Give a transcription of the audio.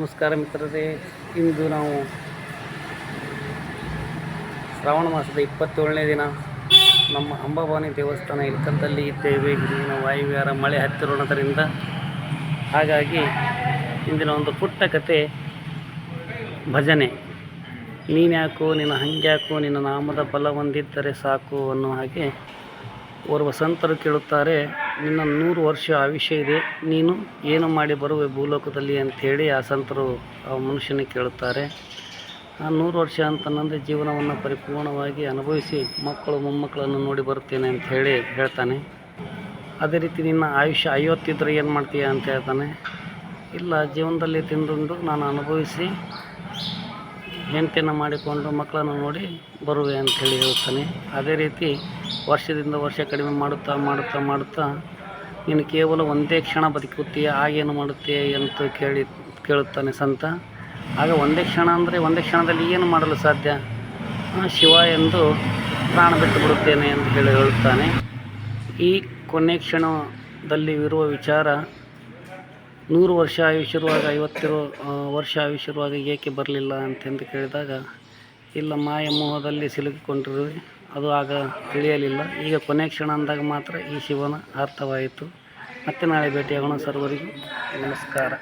ನಮಸ್ಕಾರ ಮಿತ್ರರೇ, ಇಂದು ನಾವು ಶ್ರಾವಣ ಮಾಸದ ಇಪ್ಪತ್ತೇಳನೇ ದಿನ. ನಮ್ಮ ಅಂಬಾಭವಾನಿ ದೇವಸ್ಥಾನ ಇಲ್ಕಂದಲ್ಲಿ ಇದ್ದೇವೆ. ಇಲ್ಲಿನ ವಾಯುವ್ಯಾರ ಮಳೆ ಹತ್ತಿರೋಣದರಿಂದ. ಹಾಗಾಗಿ ಇಂದಿನ ಒಂದು ಪುಟ್ಟ ಕತೆ, ಭಜನೆ. ನೀನ್ಯಾಕೋ ನಿನ್ನ ಹಂಗ್ಯಾಕೋ ನಿನ್ನ ನಾಮದ ಬಲ ಹೊಂದಿದ್ದರೆ ಸಾಕು ಅನ್ನೋ ಹಾಗೆ ಓರ್ವ ಸಂತರು ಕೇಳುತ್ತಾರೆ. ನಿನ್ನ ನೂರು ವರ್ಷ ಆಯುಷ್ಯ ಇದೆ. ನೀನು ಏನು ಮಾಡಿ ಬರುವೆ ಭೂಲೋಕದಲ್ಲಿ ಅಂಥೇಳಿ ಆ ಸಂತರು ಆ ಮನುಷ್ಯನಿಗೆ ಕೇಳುತ್ತಾರೆ. ಆ ನೂರು ವರ್ಷ ಅಂತಂದರೆ ಜೀವನವನ್ನು ಪರಿಪೂರ್ಣವಾಗಿ ಅನುಭವಿಸಿ ಮಕ್ಕಳು ಮೊಮ್ಮಕ್ಕಳನ್ನು ನೋಡಿ ಬರುತ್ತೇನೆ ಅಂತ ಹೇಳಿ ಹೇಳ್ತಾನೆ. ಅದೇ ರೀತಿ ನಿನ್ನ ಆಯುಷ್ಯ ಐವತ್ತಿದ್ರೆ ಏನು ಮಾಡ್ತೀಯ ಅಂತ ಹೇಳ್ತಾನೆ. ಇಲ್ಲ, ಜೀವನದಲ್ಲಿ ತಿಂದುಂಡು ನಾನು ಅನುಭವಿಸಿ ಹೆಂಡತಿಯನ್ನು ಮಾಡಿಕೊಂಡು ಮಕ್ಕಳನ್ನು ನೋಡಿ ಬರುವೆ ಅಂತ ಹೇಳಿ ಹೇಳ್ತಾನೆ. ಅದೇ ರೀತಿ ವರ್ಷದಿಂದ ವರ್ಷ ಕಡಿಮೆ ಮಾಡುತ್ತಾ ಮಾಡುತ್ತಾ ಮಾಡುತ್ತಾ ನೀನು ಕೇವಲ ಒಂದೇ ಕ್ಷಣ ಬದುಕುತ್ತೀಯ ಆಗೇನು ಮಾಡುತ್ತೀಯ ಅಂತ ಕೇಳಿ, ಕೇಳುತ್ತಾನೆ ಸಂತ. ಆಗ ಒಂದೇ ಕ್ಷಣ ಅಂದರೆ ಒಂದೇ ಕ್ಷಣದಲ್ಲಿ ಏನು ಮಾಡಲು ಸಾಧ್ಯ? ಶಿವ ಎಂದು ಪ್ರಾಣ ಬಿಟ್ಟು ಬಿಡುತ್ತೇನೆ ಅಂತ ಹೇಳಿ ಹೇಳುತ್ತಾನೆ ಈ ಕೊನೆ ಕ್ಷಣದಲ್ಲಿ ಇರುವ ವಿಚಾರ ನೂರು ವರ್ಷ ಆಯುಷ್ಯರುವಾಗ, ಐವತ್ತಿರೋ ವರ್ಷ ಆಯುಷ್ಯರುವಾಗ ಏಕೆ ಬರಲಿಲ್ಲ ಅಂತಂದು ಕೇಳಿದಾಗ, ಇಲ್ಲ ಮಾಯ ಮೋಹದಲ್ಲಿ ಸಿಲುಕಿಕೊಂಡಿರುವೆ, ಅದು ಆಗ ತಿಳಿಯಲಿಲ್ಲ. ಈಗ ಕೊನೆ ಕ್ಷಣ ಅಂದಾಗ ಮಾತ್ರ ಈ ಶಿವನ ಅರ್ಥವಾಯಿತು. ಮತ್ತೆ ನಾಳೆ ಭೇಟಿಯಾಗೋಣ ಸರ್ವರಿಗೂ. ನಮಸ್ಕಾರ.